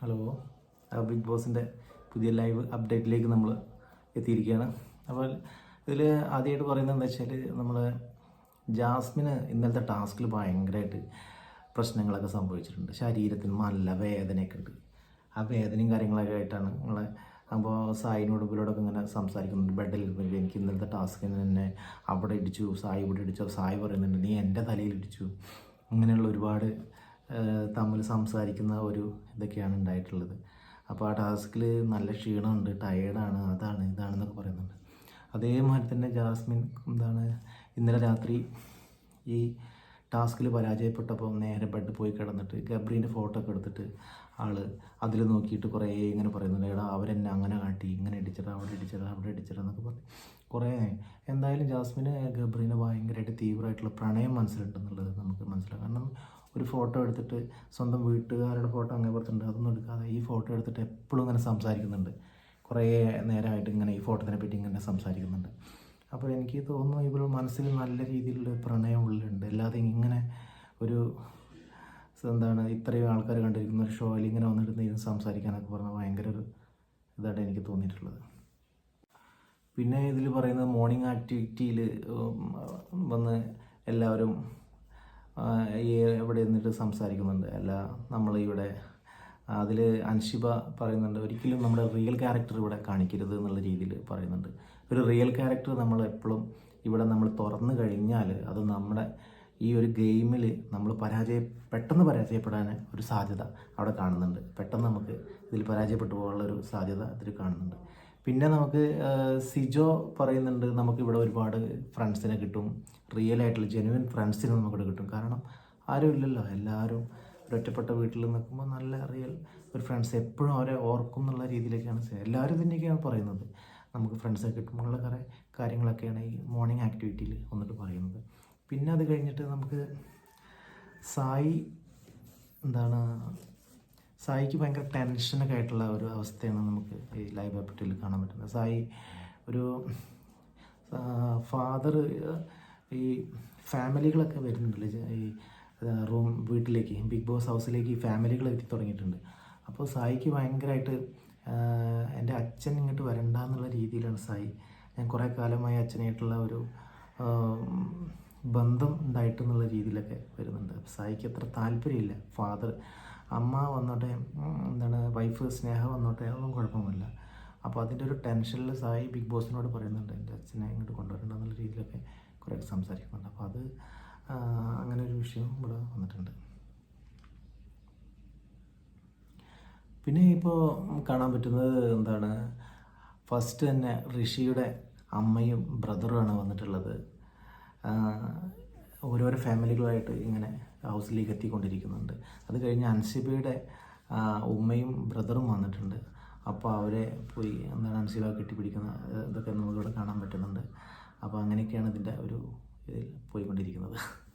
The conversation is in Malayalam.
ഹലോ. ബിഗ് ബോസിന്റെ പുതിയ ലൈവ് അപ്ഡേറ്റിലേക്ക് നമ്മൾ എത്തിയിരിക്കുകയാണ്. അപ്പോൾ ഇതിൽ ആദ്യമായിട്ട് പറയുന്നത് എന്താ വെച്ചാൽ നമ്മൾ ജാസ്മിന് ഇന്നലത്തെ ടാസ്കിൽ ഭയങ്കരമായിട്ട് പ്രശ്നങ്ങളൊക്കെ സംഭവിച്ചിട്ടുണ്ട്. ശരീരത്തിന് നല്ല വേദനയൊക്കെ ഉണ്ട്. ആ വേദനയും കാര്യങ്ങളൊക്കെ ആയിട്ടാണ് നമ്മളെ അപ്പോൾ സായിനോട് ഇവരോടൊക്കെ ഇങ്ങനെ സംസാരിക്കുന്നുണ്ട്. ബെഡിൽ എനിക്ക് ഇന്നലത്തെ ടാസ്കിന് തന്നെ അവിടെ ഇടിച്ചു സായി ഇവിടെ ഇടിച്ചു. സായി പറയുന്നുണ്ട് നീ എന്റെ തലയിൽ ഇടിച്ചു. അങ്ങനെയുള്ള ഒരുപാട് തമ്മിൽ സംസാരിക്കുന്ന ഒരു ഇതൊക്കെയാണ് ഉണ്ടായിട്ടുള്ളത്. അപ്പോൾ ആ ടാസ്കിൽ നല്ല ക്ഷീണമുണ്ട് ടയേർഡാണ് അതാണ് ഇതാണെന്നൊക്കെ പറയുന്നുണ്ട്. അതേമാതിരി തന്നെ ജാസ്മിൻ എന്താണ് ഇന്നലെ രാത്രി ഈ ടാസ്കിൽ പരാജയപ്പെട്ടപ്പോൾ നേരെ ബെഡ് പോയി കിടന്നിട്ട് ഗബ്രീന്റെ ഫോട്ടോ ഒക്കെ എടുത്തിട്ട് ആൾ അതിൽ നോക്കിയിട്ട് കുറേ ഇങ്ങനെ പറയുന്നുണ്ട് എടാ അവരെന്നെ അങ്ങനെ കാട്ടി ഇങ്ങനെ ഇടിച്ചിടാ അവിടെ ഇടിച്ചിടാ അവിടെ ഇടിച്ചിടാ എന്നൊക്കെ പറഞ്ഞു. കുറേ എന്തായാലും ജാസ്മിന് ഗബ്രീനെ ഭയങ്കരമായിട്ട് തീവ്രമായിട്ടുള്ള പ്രണയം മനസ്സിലുണ്ടെന്നുള്ളത് നമുക്ക് മനസ്സിലാക്കാം. കാരണം ഒരു ഫോട്ടോ എടുത്തിട്ട് സ്വന്തം വീട്ടുകാരുടെ ഫോട്ടോ അങ്ങനെ പുറത്തുണ്ട് അതൊന്നും എടുക്കാതെ ഈ ഫോട്ടോ എടുത്തിട്ട് എപ്പോഴും ഇങ്ങനെ സംസാരിക്കുന്നുണ്ട്. കുറേ നേരമായിട്ട് ഇങ്ങനെ ഈ ഫോട്ടോത്തിനെ പറ്റി ഇങ്ങനെ സംസാരിക്കുന്നുണ്ട്. അപ്പോൾ എനിക്ക് തോന്നുന്നു ഇവൾ മനസ്സിൽ നല്ല രീതിയിലുള്ള പ്രണയം ഉള്ളിലുണ്ട്. അല്ലാതെ ഇങ്ങനെ ഒരു എന്താണ് ഇത്രയും ആൾക്കാർ കണ്ടിരിക്കുന്ന ഒരു ഷോയിൽ ഇങ്ങനെ വന്നിട്ട് ഇരുന്ന് സംസാരിക്കാനൊക്കെ പറഞ്ഞാൽ ഭയങ്കര ഒരു ഇതായിട്ട് എനിക്ക് തോന്നിയിട്ടുള്ളത്. പിന്നെ ഇതിൽ പറയുന്നത് മോർണിംഗ് ആക്ടിവിറ്റിയിൽ വന്ന് എല്ലാവരും ഇവിടെ നിന്നിട്ട് സംസാരിക്കുന്നുണ്ട്? അല്ല നമ്മൾ ഇവിടെ അതിൽ അൻഷിബ പറയുന്നുണ്ട് ഒരിക്കലും നമ്മുടെ റിയൽ ക്യാരക്ടർ ഇവിടെ കാണിക്കരുത് എന്നുള്ള രീതിയിൽ പറയുന്നുണ്ട്. ഒരു റിയൽ ക്യാരക്ടർ നമ്മൾ എപ്പോഴും ഇവിടെ നമ്മൾ തുറന്നു കഴിഞ്ഞാൽ അത് നമ്മുടെ ഈ ഒരു ഗെയിമിൽ നമ്മൾ പരാജയ പെട്ടെന്ന് പരാജയപ്പെടാൻ ഒരു സാധ്യത അവിടെ കാണുന്നുണ്ട്. പെട്ടെന്ന് നമുക്ക് ഇതിൽ പരാജയപ്പെട്ടു പോകാനുള്ള ഒരു സാധ്യത ഇതിൽ കാണുന്നുണ്ട്. പിന്നെ നമുക്ക് സിജോ പറയുന്നുണ്ട് നമുക്ക് ഇവിടെ ഒരുപാട് ഫ്രണ്ട്സിനെ കിട്ടും. റിയൽ ആയിട്ടുള്ള ജെനുവിൻ ഫ്രണ്ട്സിനെ നമുക്ക് ഇവിടെ കിട്ടും. കാരണം ആരും ഇല്ലല്ലോ. എല്ലാവരും ഒരൊറ്റപ്പെട്ട വീട്ടിൽ നിൽക്കുമ്പോൾ നല്ല റിയൽ ഒരു ഫ്രണ്ട്സ് എപ്പോഴും അവരെ ഓർക്കും എന്നുള്ള രീതിയിലേക്കാണ് എല്ലാവരും തന്നെയൊക്കെയാണ് പറയുന്നത്. നമുക്ക് ഫ്രണ്ട്സൊക്കെ കിട്ടുമ്പോഴുള്ള കുറേ കാര്യങ്ങളൊക്കെയാണ് ഈ മോർണിംഗ് ആക്ടിവിറ്റിയിൽ വന്നിട്ട് പറയുന്നത്. പിന്നെ അത് കഴിഞ്ഞിട്ട് നമുക്ക് സായി എന്താണ് സായിക്ക് ഭയങ്കര ടെൻഷനൊക്കെ ആയിട്ടുള്ള ഒരു അവസ്ഥയാണ് നമുക്ക് ഈ ലൈവ് അപ്ഡേറ്റിൽ കാണാൻ പറ്റുന്നത്. സായി ഒരു ഫാദർ ഈ ഫാമിലികളൊക്കെ വരുന്നുണ്ടല്ലേ? ഈ റൂം വീട്ടിലേക്ക് ബിഗ് ബോസ് ഹൗസിലേക്ക് ഈ ഫാമിലികൾ എത്തി തുടങ്ങിയിട്ടുണ്ട്. അപ്പോൾ സായിക്ക് ഭയങ്കരമായിട്ട് എന്റെ അച്ഛൻ ഇങ്ങോട്ട് വരണ്ട എന്നുള്ള രീതിയിലാണ് സായി. ഞാൻ കുറേ കാലമായി അച്ഛനായിട്ടുള്ള ഒരു ബന്ധം ഉണ്ടായിട്ടെന്നുള്ള രീതിയിലൊക്കെ വരുന്നുണ്ട്. സായിക്ക് അത്ര താല്പര്യമില്ല. ഫാദർ അമ്മ വന്നോട്ടെ എന്താണ് വൈഫ് സ്നേഹ വന്നോട്ടെ അതൊന്നും കുഴപ്പമില്ല അപ്പോൾ അതിന്റെ ഒരു ടെൻഷനിൽ സായി ബിഗ് ബോസിനോട് പറയുന്നുണ്ട് എന്റെ അച്ഛനെ ഇങ്ങോട്ട് കൊണ്ടുവരണ്ട എന്നുള്ള രീതിയിലൊക്കെ കുറേ സംസാരിക്കുന്നുണ്ട്. അപ്പോൾ അത് അങ്ങനെ ഒരു വിഷയം ഇവിടെ വന്നിട്ടുണ്ട്. പിന്നെ ഇപ്പോൾ കാണാൻ പറ്റുന്നത് എന്താണ് ഫസ്റ്റ് തന്നെ ഋഷിയുടെ അമ്മയും ബ്രദറുമാണ് വന്നിട്ടുള്ളത്. ഓരോരോ ഫാമിലികളായിട്ട് ഇങ്ങനെ ഹൗസിലേക്ക് എത്തിക്കൊണ്ടിരിക്കുന്നുണ്ട്. അത് കഴിഞ്ഞ് അൻസിബയുടെ ഉമ്മയും ബ്രദറും വന്നിട്ടുണ്ട്. അപ്പോൾ അവരെ പോയി എന്താണ് അൻസിബ കെട്ടിപ്പിടിക്കുന്ന ഇതൊക്കെ നമുക്കിവിടെ കാണാൻ പറ്റുന്നുണ്ട്. അപ്പോൾ അങ്ങനെയൊക്കെയാണ് ഇതിന്റെ ഒരു ഇതിൽ പോയിക്കൊണ്ടിരിക്കുന്നത്.